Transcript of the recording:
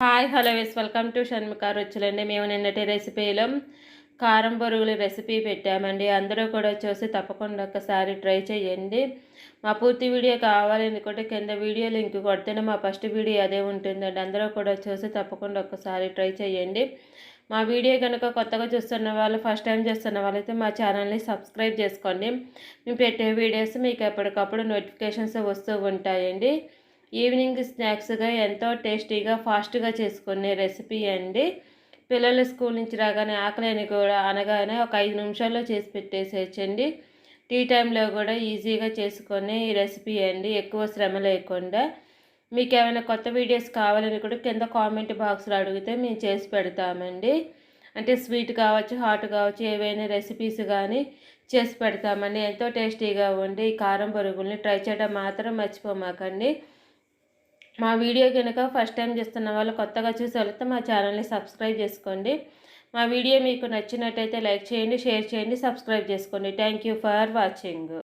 Hi hello yes welcome to Shanmukha రుచులండి మేము నిన్నటి రెసిపీలో కారం పొరుగుల రెసిపీ పెట్టామండి. అందరూ కూడా చూసి తప్పకుండా ఒకసారి ట్రై చేయండి. మా పూర్తి వీడియో కావాలనుకుంటే కింద వీడియో లింక్ కొడితేనే మా ఫస్ట్ వీడియో అదే ఉంటుందండి. అందరూ కూడా చూసి తప్పకుండా ఒకసారి ట్రై చేయండి. మా వీడియో కనుక కొత్తగా చూస్తున్న వాళ్ళు ఫస్ట్ టైం చూస్తున్న వాళ్ళైతే మా ఛానల్ని సబ్స్క్రైబ్ చేసుకోండి. మేము పెట్టే వీడియోస్ మీకు ఎప్పటికప్పుడు నోటిఫికేషన్స్ వస్తూ ఉంటాయండి. ఈవినింగ్ స్నాక్స్గా ఎంతో టేస్టీగా ఫాస్ట్గా చేసుకునే రెసిపీ అండి. పిల్లలు స్కూల్ నుంచి రాగానే ఆకలిని కూడా అనగానే ఒక ఐదు నిమిషాల్లో చేసి పెట్టేసేయచ్చండి. టీ టైంలో కూడా ఈజీగా చేసుకునే ఈ రెసిపీ అండి. ఎక్కువ శ్రమ లేకుండా. మీకు ఏమైనా కొత్త వీడియోస్ కావాలని కూడా కింద కామెంట్ బాక్స్లో అడిగితే మేము చేసి పెడతామండి. అంటే స్వీట్ కావచ్చు హాట్ కావచ్చు ఏవైనా రెసిపీస్ కానీ చేసి పెడతామండి. ఎంతో టేస్టీగా ఉండి ఈ కారం పొరుగుల్ని ట్రై చేయడం మాత్రం మర్చిపోమాకండి. మా వీడియో కనుక ఫస్ట్ టైం చేస్తున్న వాళ్ళు కొత్తగా చూసి వాళ్ళతో మా ఛానల్ని సబ్స్క్రైబ్ చేసుకోండి. మా వీడియో మీకు నచ్చినట్టయితే లైక్ చేయండి షేర్ చేయండి సబ్స్క్రైబ్ చేసుకోండి. Thank you for watching